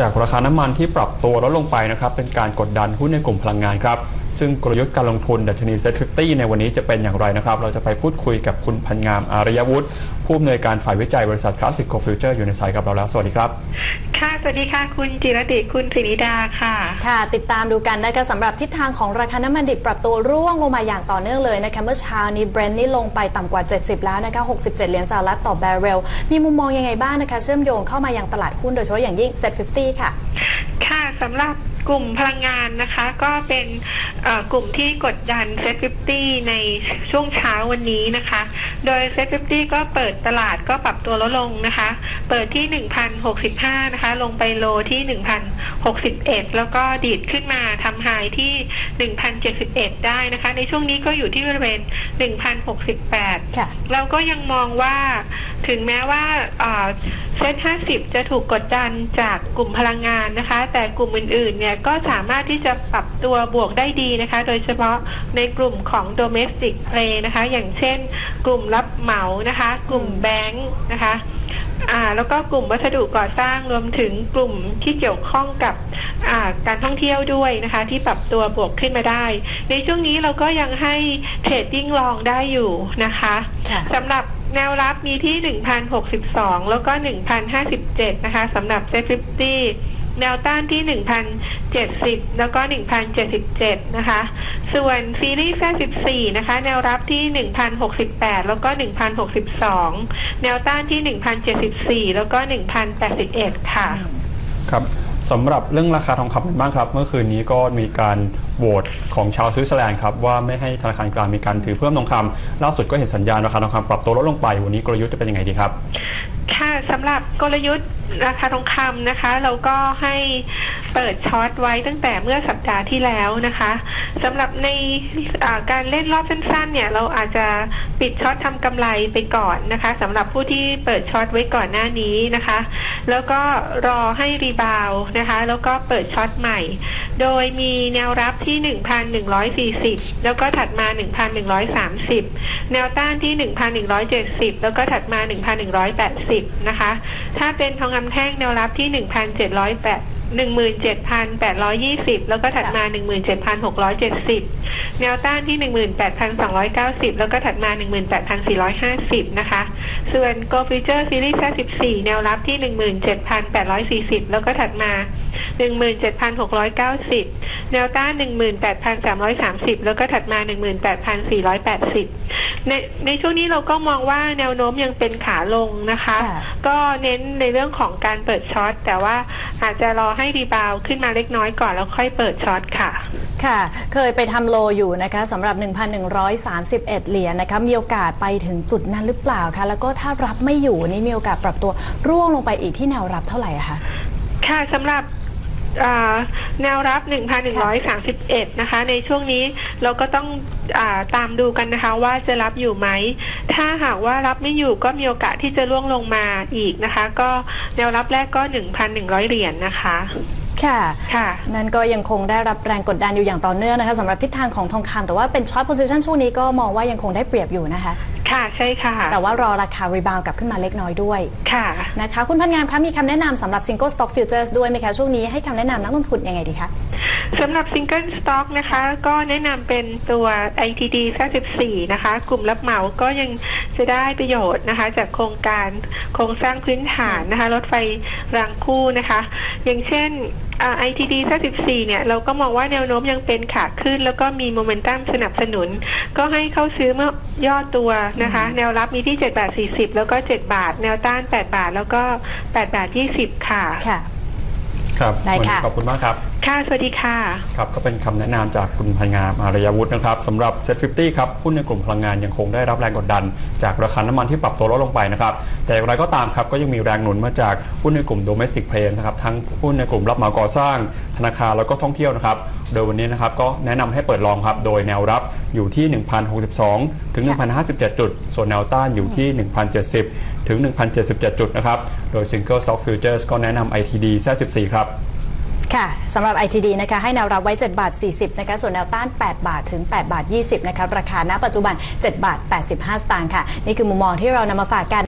จากราคาน้ำมันที่ปรับตัวลดลงไปนะครับเป็นการกดดันหุ้นในกลุ่มพลังงานครับ ซึ่งกลยุทธ์การลงทุนดัชนีเซ็ตฟิตี้ในวันนี้จะเป็นอย่างไรนะครับ เราจะไปพูดคุยกับคุณพันงามอารยวุฒิผู้อำนวยการฝ่ายวิจัยบริษัทคลาสสิกโกฟิวเจอร์อยู่ในสายกับเราแล้ว สวัสดีครับ ค่ะ สวัสดีค่ะ คุณจิรดิคุณสินิดาค่ะ ค่ะ ติดตามดูกันนะคะสำหรับทิศทางของราคาน้ำมันดิบปรับตัวร่วงลงมาอย่างต่อเนื่องเลยนะคะเมื่อเช้านี้เบรนท์นี่ลงไปต่ำกว่า 70 แล้วนะคะ67 เหรียญสหรัฐต่อแบเรล มีมุมมองยังไงบ้างนะคะ เชื่อมโยงเข้ามายังตลาดหุ้นโดยเฉพาะอย่างยิ่ง Set 50ค่ะ ค่ะสำหรับ กลุ่มพลังงานนะคะ ก็เป็นเอ่อกลุ่มที่กดดันเซ็ต50ในช่วงเช้าวันนี้นะคะ โดยเซ็ต50ก็เปิดตลาดก็ปรับตัวลดลงนะคะ เปิดที่ 1,065 นะคะ ลงไปโลที่ 1,061 แล้วก็ดีดขึ้นมาทำไฮที่ 1,071 ได้นะคะ ในช่วงนี้ก็อยู่ที่บริเวณ 1,068ค่ะเราก็ยังมองว่า ถึงแม้ว่าเซ็ต50จะถูกกดดันจากกลุ่มพลังงานนะคะ แต่กลุ่มอื่นๆ เนี่ยก็สามารถที่จะปรับตัวบวกได้ดีนะคะ โดยเฉพาะในกลุ่มของ domestic play นะคะ อย่างเช่น กลุ่มรับเหมานะคะ กลุ่มแบงค์นะคะอ่าแล้วก็กลุ่มวัสดุก่อสร้างรวมถึงกลุ่มที่เกี่ยวข้องกับอ่าการท่องเที่ยวด้วยนะคะ ที่ปรับตัวบวกขึ้นมาได้ ในช่วงนี้เราก็ยังให้เทรดดิ้งลองได้อยู่นะคะค่ะสำหรับ แนวรับมีที่ 1,062 แล้วก็ 1,057 นะคะสำหรับ z 50แนวต้านที่ 1,070 แล้วก็ 1,077 นะคะ ส่วนซีรีส์54นะคะ แนวรับที่ 1,068 แล้วก็ 1,062 แนวต้านที่ 1,074 แล้วก็ 1,081 ค่ะ ครับสำหรับเรื่องราคาทองคำกันบ้างครับ เมื่อคืนนี้ก็มีการ โหวตของชาวสวิตเซอร์แลนด์ครับว่าไม่ให้ธนาคารกลางมีการถือเพิ่มทองคำล่าสุดก็เห็นสัญญาณราคาทองคำปรับตัวลดลงไป วันนี้กลยุทธ์จะเป็นยังไงดีครับ ค่ะสำหรับกลยุทธ์ราคาทองคำนะคะ เราก็ให้เปิดช็อตไว้ตั้งแต่เมื่อสัปดาห์ที่แล้วนะคะสำหรับในการเล่นรอบสั้นๆ เนี่ยเราอาจจะปิดช็อตทำกำไรไปก่อนนะคะสำหรับผู้ที่เปิดช็อตไว้ก่อนหน้านี้นะคะ แล้วก็รอให้รีบาวนะคะ แล้วก็เปิดช็อตใหม่ โดยมีแนวรับที่ 1,140 แล้วก็ถัดมา 1,130 แนวต้านที่ 1,170 แล้วก็ถัดมา 1,180 นะคะ ถ้าเป็นทองคำแท่งแนวรับที่1,708 17,820แล้วก็ถัดมา17,670แนวต้านที่18,290แล้วก็ถัดมา18,450นะคะ ส่วน Go Future Series 54แนวรับที่17,840แล้วก็ถัดมา17,690แนวต้าน18,330แล้วก็ถัดมา18,480 ในในช่วงนี้เราก็มองว่าแนวโน้มยังเป็นขาลงนะคะค่ะก็เน้นในเรื่องของการเปิดช็อตแต่ว่าอาจจะรอให้รีบาวด์ขึ้นมาเล็กน้อยก่อนแล้วค่อยเปิดช็อตค่ะ ค่ะ เคยไปทำโลอยู่นะคะสำหรับ 1,131 เหรียญนะคะมีโอกาสไปถึงจุดนั้นหรือเปล่าคะแล้วก็ถ้ารับไม่อยู่นี่มีโอกาสปรับตัวร่วงลงไปอีกที่แนวรับเท่าไหร่อะคะค่ะสำหรับอ่า แนวรับ 1,131 นะคะ ในช่วงนี้เราก็ต้องอาตามดูกันนะคะว่าจะรับอยู่ไหม ถ้าหากว่ารับไม่อยู่ก็มีโอกาสที่จะล่วงลงมาอีกนะคะ ก็แนวรับแรกก็ 1,100 เหรียญนะคะ ค่ะ ค่ะ นั่นก็ยังคงได้รับแรงกดดันอยู่อย่างต่อเนื่องนะคะสำหรับทิศทางของทองคำแต่ว่าเป็นช็อตโพซิชันช่วงนี้ก็มองว่ายังคงได้เปรียบอยู่นะคะ ค่ะใช่ค่ะ แต่ว่ารอราคารีบาวกลับขึ้นมาเล็กน้อยด้วยค่ะนะคะ คุณพันงามคะมีคำแนะนำสำหรับ Single Stock Futures ด้วยไหมคะ ช่วงนี้ให้คำแนะนำนักลงทุนยังไงดีคะ สำหรับซิงเกิลสต็อกนะคะ ก็แนะนำเป็นตัว ITD 94นะคะ กลุ่มรับเหมาก็ยังจะได้ประโยชน์นะคะ จากโครงการโครงสร้างพื้นฐานนะคะ รถไฟรางคู่นะคะ อย่างเช่นอ่า ITD 94เนี่ย เราก็มองว่าแนวโน้มยังเป็นขาขึ้น แล้วก็มีโมเมนตัมสนับสนุน ก็ให้เข้าซื้อเมื่อย่อตัวนะคะ แนวรับมีที่ 7 บาท 40 แล้วก็ 7 บาท แนวต้าน 8 บาท แล้วก็ 8 บาท 20 ค่ะ ค่ะ ครับได้วันค่ะนี้ขอบคุณมากครับ ค่ะสวัสดีค่ะ ครับก็เป็นคำแนะนำจากคุณพันงามอารยวุฒินะครับสำหรับ Set 50ครับหุ้นในกลุ่มพลังงานยังคงได้รับแรงกดดัน จากราคาน้ำมันที่ปรับตัวลดลงไปนะครับ แต่อย่างไรก็ตามครับก็ยังมีแรงหนุนมาจากหุ้นในกลุ่ม domestic play นะครับทั้งหุ้นในกลุ่มรับเหมาก่อสร้าง ธนาคารแล้วก็ท่องเที่ยวนะครับโดยวันนี้นะครับก็แนะนำให้เปิดลองครับโดยแนวรับอยู่ที่ 1,062 ถึง 1,057 จุด ส่วนแนวต้านอยู่ที่ 1,070 ถึง 1,077 จุดนะครับโดย Single Stock Futures ก็แนะนำ ITD 14ครับ ค่ะสำหรับ ITD นะคะให้แนวรับไว้ 7 บาท 40 นะคะ ส่วนแนวต้าน 8 บาทถึง 8 บาท 20 นะคะราคาณปัจจุบัน 7 บาท 85 สตางค์ค่ะ นี่คือมุมมองที่เรานำมาฝากกัน